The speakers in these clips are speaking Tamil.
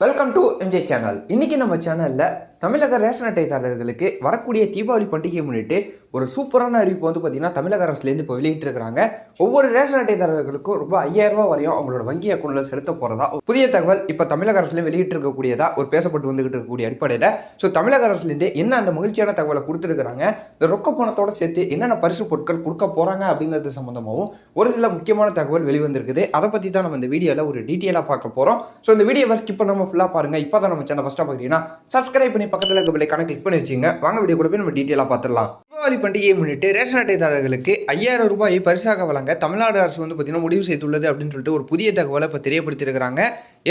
வெல்கம் டு எம்ஜே சேனல் இன்னைக்கு நம்ம சேனலில் தமிழக ரேஷன் அட்டைதாரர்களுக்கு வரக்கூடிய தீபாவளி பண்டிகையை முன்னிட்டு ஒரு சூப்பரான அறிவிப்பு வந்து பார்த்தீங்கன்னா தமிழக அரசுலேருந்து இப்போ வெளியிட்டிருக்கிறாங்க. ஒவ்வொரு ரேஷன் அட்டைதாரர்களுக்கும் ரொம்ப ஐயாயிரம் ரூபாய் வரையும் அவங்களோட வங்கி அக்கௌண்ட்ல செலுத்த போறதா புதிய தகவல் இப்போ தமிழக அரசுல வெளியிட்டிருக்கக்கூடியதா ஒரு பேசப்பட்டு வந்துகிட்டு இருக்கக்கூடிய அடிப்படையில். ஸோ தமிழக அரசுலேருந்து என்ன அந்த மகிழ்ச்சியான தகவலை கொடுத்துருக்காங்க இந்த ரொக்க பணத்தோட சேர்த்து என்னென்ன பரிசு பொருட்கள் கொடுக்க போறாங்க அப்படிங்கிறது சம்மந்தமாகவும் ஒரு சில முக்கியமான தகவல் வெளிவந்திருக்குது. அதை பற்றி தான் நம்ம இந்த வீடியோவில் ஒரு டீட்டெயிலாக பார்க்க போகிறோம் ஸோ இந்த வீடியோவை ஸ்கிப் பண்ணாமல் ஃபுல்லாக பாருங்க. இப்போ தான் நம்ம சேனல் ஃபஸ்ட்டாக பார்க்குறீங்கன்னா சப்ஸ்கிரைப் பண்ணி பக்கத்தில் இருக்க பிள்ளைக்கான கிளிக் பண்ணி வச்சுங்க வாங்க வீடியோ கூட போய் நம்ம டீட்டெயிலாக பார்த்துடலாம். தீபாவளி பண்டிகையை முன்னிட்டு ரேஷன் அட்டைதாரர்களுக்கு ஐயாயிரம் ரூபாயை பரிசாக வழங்க தமிழ்நாடு அரசு வந்து பார்த்தீங்கன்னா முடிவு செய்துள்ளது அப்படின்னு சொல்லிட்டு ஒரு புதிய தகவலை இப்போ தெரியப்படுத்தியிருக்கிறாங்க.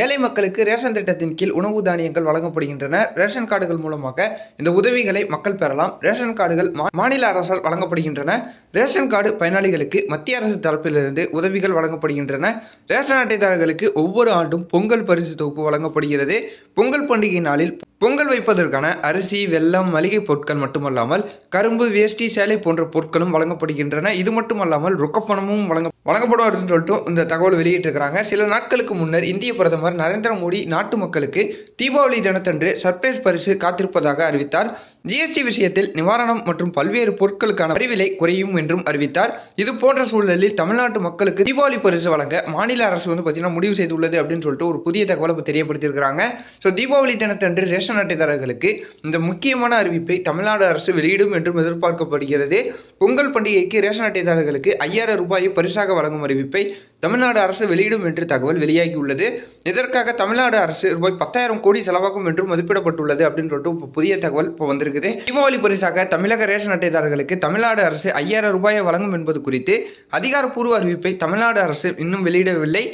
ஏழை மக்களுக்கு ரேஷன் திட்டத்தின் கீழ் உணவு தானியங்கள் வழங்கப்படுகின்றன. ரேஷன் கார்டுகள் மூலமாக இந்த உதவிகளை மக்கள் பெறலாம். ரேஷன் கார்டுகள் மாநில அரசால் வழங்கப்படுகின்றன. ரேஷன் கார்டு பயனாளிகளுக்கு மத்திய அரசு தரப்பிலிருந்து உதவிகள் வழங்கப்படுகின்றன. ரேஷன் அட்டைதாரர்களுக்கு ஒவ்வொரு ஆண்டும் பொங்கல் பரிசு தொகுப்பு வழங்கப்படுகிறது. பொங்கல் பண்டிகை நாளில் பொங்கல் வைப்பதற்கான அரிசி வெல்லம் மளிகை பொருட்கள் மட்டுமல்லாமல் கரும்பு வேஷ்டி சேலை போன்ற பொருட்களும் வழங்கப்படுகின்றன. இது மட்டுமல்லாமல் ரொக்கப்பணமும் வழங்க வழங்கப்படும் அப்படின்னு சொல்லிட்டு இந்த தகவல் வெளியிட்டிருக்கிறாங்க. சில நாட்களுக்கு முன்னர் இந்திய பிரதமர் நரேந்திர மோடி நாட்டு மக்களுக்கு தீபாவளி தினத்தன்று சர்ப்ரைஸ் பரிசு காத்திருப்பதாக அறிவித்தார். ஜிஎஸ்டி விஷயத்தில் நிவாரணம் மற்றும் பல்வேறு பொருட்களுக்கான வரி விலை குறையும் என்றும் அறிவித்தார். இது போன்ற சூழலில் தமிழ்நாட்டு மக்களுக்கு தீபாவளி பரிசு வழங்க மாநில அரசு வந்து பார்த்தீங்கன்னா முடிவு செய்துள்ளது அப்படின்னு சொல்லிட்டு ஒரு புதிய தகவலை தெரியப்படுத்தியிருக்கிறாங்க. ஸோ தீபாவளி தினத்தன்று ரேஷன் அட்டைதாரர்களுக்கு இந்த முக்கியமான அறிவிப்பை தமிழ்நாடு அரசு வெளியிடும் என்றும் எதிர்பார்க்கப்படுகிறது. பொங்கல் பண்டிகைக்கு ரேஷன் அட்டைதாரர்களுக்கு ஐயாயிரம் ரூபாயை பரிசாக வழங்கும் அறிவிப்பை தமிழ்நாடு அரசு வெளியிடும் என்று தகவல் வெளியாகியுள்ளது. இதற்காக தமிழ்நாடு அரசு ரூபாய் பத்தாயிரம் கோடி செலவாகும் என்றும் மதிப்பிடப்பட்டுள்ளது அப்படின்னு சொல்லிட்டு இப்போ புதிய தகவல் இப்போ வந்திருக்குது. தீபாவளி பரிசாக தமிழக ரேஷன் அட்டைதாரர்களுக்கு தமிழ்நாடு அரசு ஐயாயிரம் ரூபாயை வழங்கும் என்பது குறித்து அதிகாரப்பூர்வ அறிவிப்பை தமிழ்நாடு அரசு இன்னும் வெளியிடவில்லை.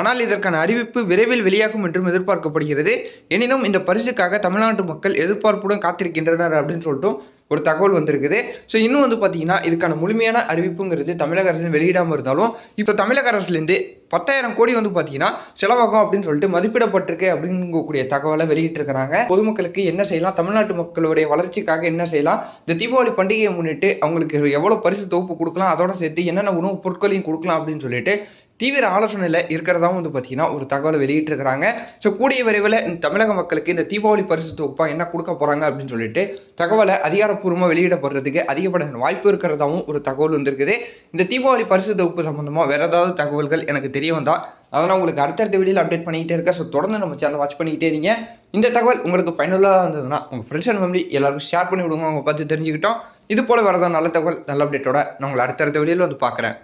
ஆனால் இதற்கான அறிவிப்பு விரைவில் வெளியாகும் என்றும் எதிர்பார்க்கப்படுகிறது. எனினும் இந்த பரிசுக்காக தமிழ்நாட்டு மக்கள் எதிர்பார்ப்புடன் காத்திருக்கின்றனர் அப்படின்னு சொல்லிட்டு ஒரு தகவல் வந்திருக்குது. ஸோ இன்னும் வந்து பார்த்தீங்கன்னா இதுக்கான முழுமையான அறிவிப்புங்கிறது தமிழக அரசு வெளியிடாமல் இருந்தாலும் இப்போ தமிழக அரசுலேருந்து பத்தாயிரம் கோடி வந்து பார்த்தீங்கன்னா செலவாகும் அப்படின்னு சொல்லிட்டு மதிப்பிடப்பட்டிருக்கு அப்படிங்கக்கூடிய தகவலை வெளியிட்டிருக்கிறாங்க. பொதுமக்களுக்கு என்ன செய்யலாம்? தமிழ்நாட்டு மக்களுடைய வளர்ச்சிக்காக என்ன செய்யலாம்? இந்த தீபாவளி பண்டிகையை முன்னிட்டு அவங்களுக்கு எவ்வளோ பரிசு தொகுப்பு கொடுக்கலாம்? அதோட சேர்த்து என்னென்ன உணவுப் பொருட்களையும் கொடுக்கலாம் அப்படின்னு சொல்லிட்டு தீவிர ஆலோசனையில் இருக்கிறதாவும் வந்து பார்த்தீங்கன்னா ஒரு தகவலை வெளியிட்டிருக்கிறாங்க. ஸோ கூடிய விரைவில் தமிழக மக்களுக்கு இந்த தீபாவளி பரிசு தொகுப்பாக என்ன கொடுக்க போகிறாங்க அப்படின்னு சொல்லிட்டு தகவலை அதிகாரப்பூர்வமாக வெளியிடப்படுறதுக்கு அதிகப்படியான வாய்ப்பு இருக்கிறதாவும் ஒரு தகவல் வந்திருக்குது. இந்த தீபாவளி பரிசு தொகுப்பு சம்மந்தமாக வேறு ஏதாவது தகவல்கள் எனக்கு தெரிய வந்தால் அதனால் உங்களுக்கு அடுத்தடுத்த வீடியோவில் அப்டேட் பண்ணிக்கிட்டே இருக்க ஸோ தொடர்ந்து நம்ம சேனல் வாட்ச் பண்ணிக்கிட்டே இருங்க. இந்த தகவல் உங்களுக்கு பயனுள்ளதாக இருந்ததுன்னா உங்கள் ஃப்ரெண்ட்ஸ் அண்ட் ஃபேமிலி எல்லாருக்கும் ஷேர் பண்ணி விடுங்க அவங்க பார்த்து தெரிஞ்சுக்கிட்டோம். இது போல் வரதான் நல்ல தகவல் நல்ல அப்டேட்டோட நான் உங்களை அடுத்தடுத்த வீடியோவில் வந்து பார்க்குறேன்.